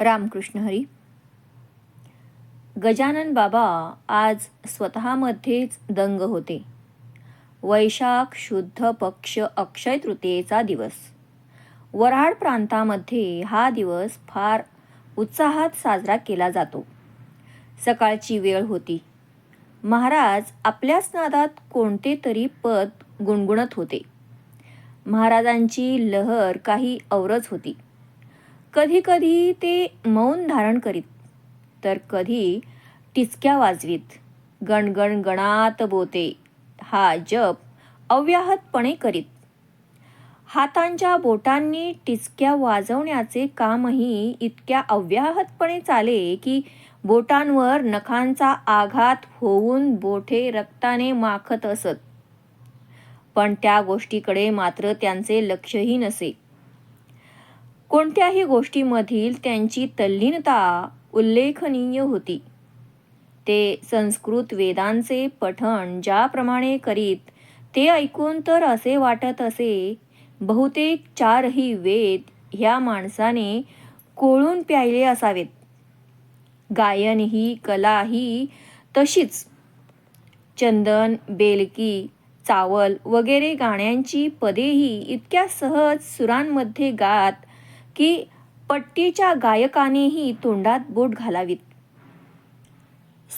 रामकृष्ण हरी. गजानन बाबा आज स्वतःमध्येच दंग होते. वैशाख शुद्ध पक्ष अक्षय तृतीयेचा दिवस. वऱ्हाड प्रांतामध्ये हा दिवस फार उत्साहात साजरा केला जातो. सकाळची वेळ होती. महाराज आपल्याच नादात कोणते तरी पद गुणगुणत होते. महाराजांची लहर काही औरच होती. कधीकधी ते मौन धारण करीत तर कधी टिचक्या वाजवीत. गणगण गणात बोते हा जप अव्याहतपणे करीत. हातांच्या बोटांनी टिचक्या वाजवण्याचे कामही इतक्या अव्याहतपणे चाले की बोटांवर नखांचा आघात होऊन बोठे रक्ताने माखत असत. पण त्या गोष्टीकडे मात्र त्यांचे लक्षही नसे. कोणत्याही गोष्टीमधील त्यांची तल्लीनता उल्लेखनीय होती. ते संस्कृत वेदांचे पठण ज्याप्रमाणे करीत ते ऐकून तर असे वाटत असे बहुतेक चारही वेद ह्या माणसाने कोळून प्यायले असावेत. गायन ही कला ही तशीच. चंदन बेलकी चावल वगैरे गाण्यांची पदेही इतक्या सहज सुरांमध्ये गात की पट्टीच्या गायकानेही तोंडात बोट घालावीत.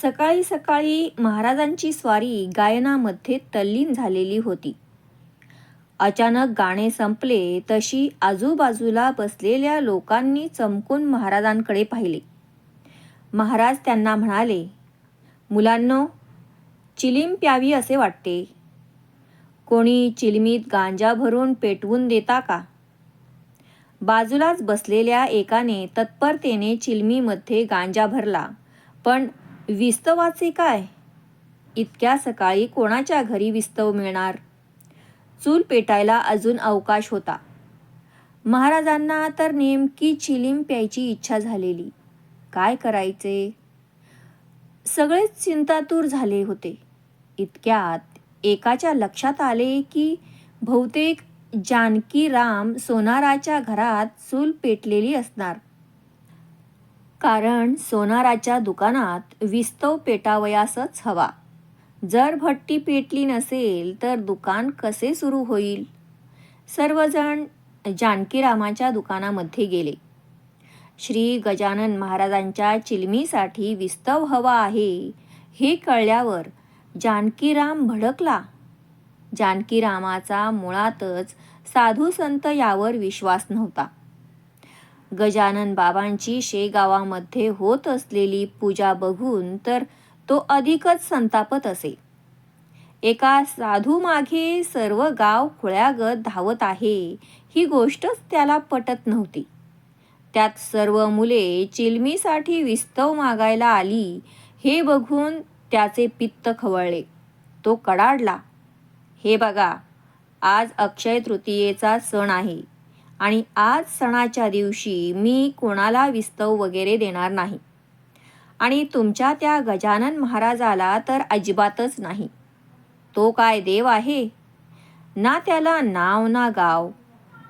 सकाळी सकाळी महाराजांची स्वारी गायनामध्ये तल्लीन झालेली होती. अचानक गाणे संपले तशी आजूबाजूला बसलेल्या लोकांनी चमकून महाराजांकडे पाहिले. महाराज त्यांना म्हणाले मुलांनो चिलीम प्यावी असे वाटते. कोणी चिलमीत गांजा भरून पेटवून देता का? बाजूलाच बसलेल्या एकाने तत्परतेने चिलमीमध्ये गांजा भरला. पण विस्तवाचे काय? इतक्या सकाळी कोणाच्या घरी विस्तव मिळणार? चूल पेटायला अजून अवकाश होता. महाराजांना तर नेमकी चिलीम प्यायची इच्छा झालेली. काय करायचे? सगळेच चिंतातूर झाले होते. इतक्यात एकाच्या लक्षात आले की बहुतेक जानकी राम सोनाराच्या घरात चूल पेटलेली असणार. कारण सोनाराच्या दुकानात विस्तव पेटावयासच हवा. जर भट्टी पेटली नसेल तर दुकान कसे सुरू होईल? सर्वजण जानकीरामाच्या दुकानामध्ये गेले. श्री गजानन महाराजांच्या चिलमीसाठी विस्तव हवा आहे हे कळल्यावर जानकीराम भडकला. जानकीरामाचा मुळातच साधू संत यावर विश्वास नव्हता. गजानन बाबांची शेगावामध्ये होत असलेली पूजा बघून तर तो अधिकच संतापत असे. एका साधू मागे सर्व गाव खुळ्यागत धावत आहे ही गोष्टच त्याला पटत नव्हती. त्यात सर्व मुले चिलमीसाठी विस्तव मागायला आली हे बघून त्याचे पित्त खवळले. तो कडाडला हे बघा आज अक्षय तृतीयेचा सण आहे आणि आज सणाच्या दिवशी मी कोणाला विस्तव वगैरे देणार नाही. आणि तुमच्या त्या गजानन महाराजाला तर अजिबातच नाही. तो काय देव आहे? ना त्याला नाव ना गाव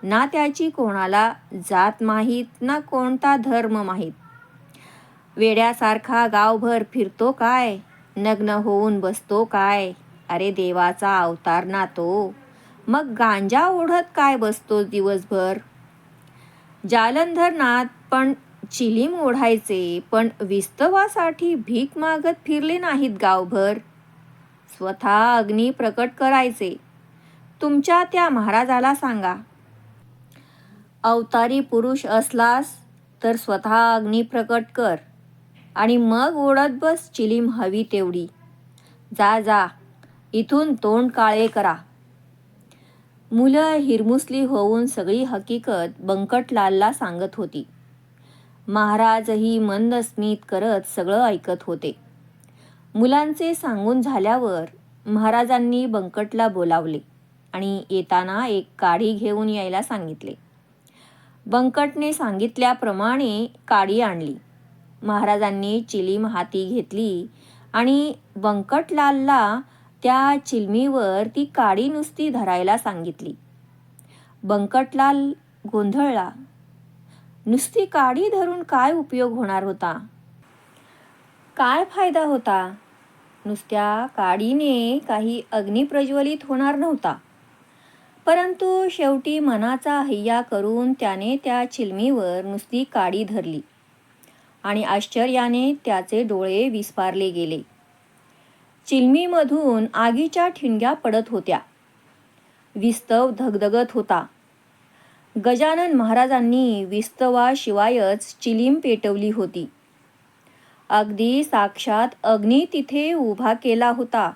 ना त्याची कोणाला जात माहीत ना कोणता धर्म माहीत. वेड्यासारखा गावभर फिरतो काय? नग्न होऊन बसतो काय? अरे देवाचा अवतार ना तो. मग गांजा ओढत काय बसतो दिवसभर? जालंधरनाथ पण चिलीम ओढायचे पण विस्तवासाठी भीक मागत फिरले नाहीत गावभर. स्वतः अग्नी प्रकट करायचे. तुमच्या त्या महाराजाला सांगा. अवतारी पुरुष असलास तर स्वतः अग्नी प्रकट कर. आणि मग ओढत बस चिलीम हवी तेवढी. जा जा. इथून तोंड काळे करा. मुलं हिरमुसली होऊन सगळी हकीकत बंकटलालला सांगत होती. महाराजही मंद स्मित करत सगळं ऐकत होते. मुलांचे सांगून झाल्यावर महाराजांनी बंकटला बोलावले आणि येताना एक काडी घेऊन यायला सांगितले. बंकटने सांगितल्याप्रमाणे काडी आणली. महाराजांनी चिलीम हाती घेतली आणि बंकटलालला त्या चिलमीवर ती काडी नुसती धरायला सांगितली. बंकटलाल गोंधळला. नुसती काडी धरून काय उपयोग होणार होता? काय फायदा होता? नुसत्या काडीने काही अग्नी प्रज्वलित होणार नव्हता. परंतु शेवटी मनाचा हय्या करून त्याने त्या चिलमीवर नुसती काडी धरली आणि आश्चर्याने त्याचे डोळे विस्पारले गेले. चिलमीमधून आगीच्या ठिणग्या पडत होत्या. विस्तव धगधगत होता. गजानन महाराजांनी विस्तवाशिवायच चिलीम पेटवली होती. अगदी साक्षात अग्नी तिथे उभा केला होता.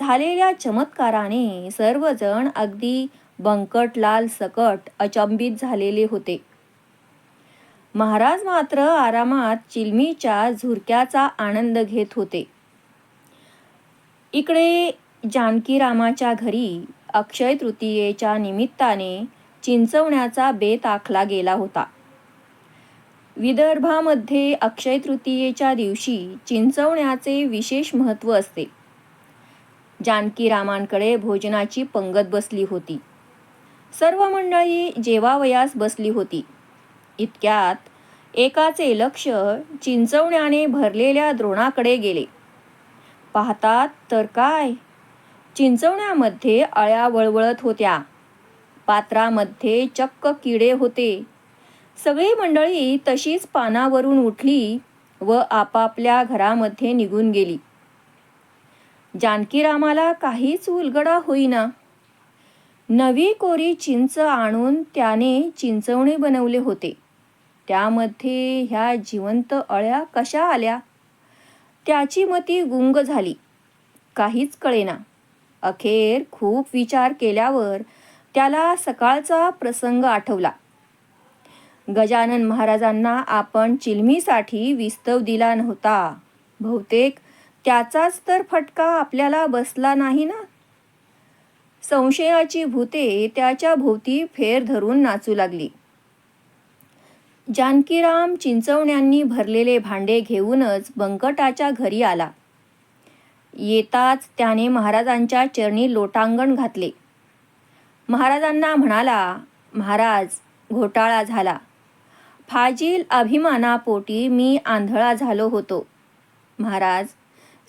झालेल्या चमत्काराने सर्वजण अगदी बंकटलाल सकट अचंबित झालेले होते. महाराज मात्र आरामात चिलमीच्या झुरक्याचा आनंद घेत होते. इकडे जानकीरामाच्या घरी अक्षय तृतीयेच्या निमित्ताने चिंचवण्याचा बेत आखला गेला होता. विदर्भामध्ये अक्षय तृतीयेच्या दिवशी चिंचवण्याचे विशेष महत्त्व असते. जानकीरामांकडे भोजनाची पंगत बसली होती. सर्व मंडळी जेवावयास बसली होती. इतक्यात एकाचे लक्ष चिंचवण्याने भरलेल्या द्रोणाकडे गेले. पाहतात तर काय? चिंचवण्यामध्ये अळ्या वळवळत होत्या. पात्रामध्ये चक्क किडे होते. सगळी मंडळी तशीच पानावरून उठली व आपापल्या घरामध्ये निघून गेली. जानकीरामाला काहीच उलगडा होईना. नवी कोरी चिंच आणून त्याने चिंचवणे बनवले होते. त्यामध्ये ह्या जिवंत अळ्या कशा आल्या? त्याची मती गुंग झाली. काहीच कळेना. अखेर खूप विचार केल्यावर त्याला सकाळचा प्रसंग आठवला. गजानन महाराजांना आपण चिलमीसाठी विस्तव दिला नव्हता. बहुतेक त्याचाच तर फटका आपल्याला बसला नाही ना? संशयाची भूते त्याच्या भोवती फेर धरून नाचू लागली. जानकीराम चिंचवण्यांनी भरलेले भांडे घेऊनच बंकटाच्या घरी आला. येताच त्याने महाराजांच्या चरणी लोटांगण घातले. महाराजांना म्हणाला महाराज घोटाळा झाला. फाजील अभिमानापोटी मी आंधळा झालो होतो. महाराज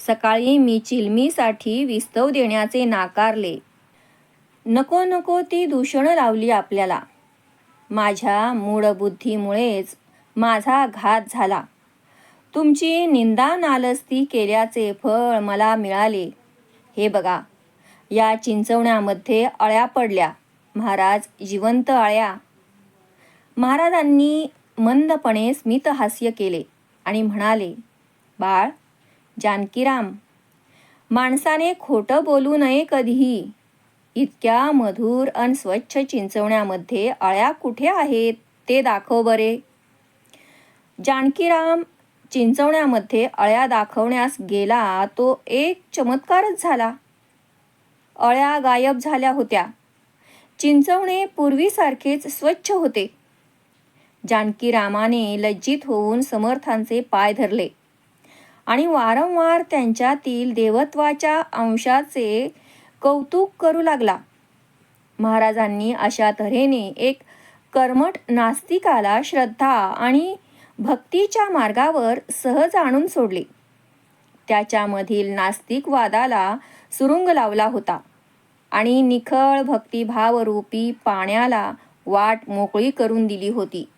सकाळी मी चिलमीसाठी विस्तव देण्याचे नाकारले. नको नको ती दूषणं लावली आपल्याला. माझ्या मूढबुद्धीमुळेच माझा घात झाला. तुमची निंदा नालस्ती केल्याचे फळ मला मिळाले. हे बघा या चिंचवण्यामध्ये अळ्या पडल्या. महाराज जिवंत अळ्या महाराजांनी मंदपणे स्मितहास्य केले आणि म्हणाले बाळ जानकीराम माणसाने खोटं बोलू नये कधीही. इतक्या मधुर अन स्वच्छ चिंचवण्यामध्ये अळ्या कुठे आहेत ते दाखव बरे. जानकीराम चिंचवण्यामध्ये अळ्या दाखवण्यास गेला तो एक चमत्कारच झाला. अळ्या गायब झाल्या होत्या. चिंचवणे पूर्वीसारखेच स्वच्छ होते. जानकीरामाने लज्जित होऊन समर्थांचे पाय धरले आणि वारंवार त्यांच्यातील देवत्वाच्या अंशाचे कौतुक करू लागला. महाराजांनी अशा तऱ्हेने एक कर्मठ नास्तिकाला श्रद्धा आणि भक्तीच्या मार्गावर सहज आणून सोडले. त्याच्यामधील नास्तिकवादाला सुरुंग लावला होता आणि निखळ भक्तिभावरूपी पाण्याला वाट मोकळी करून दिली होती.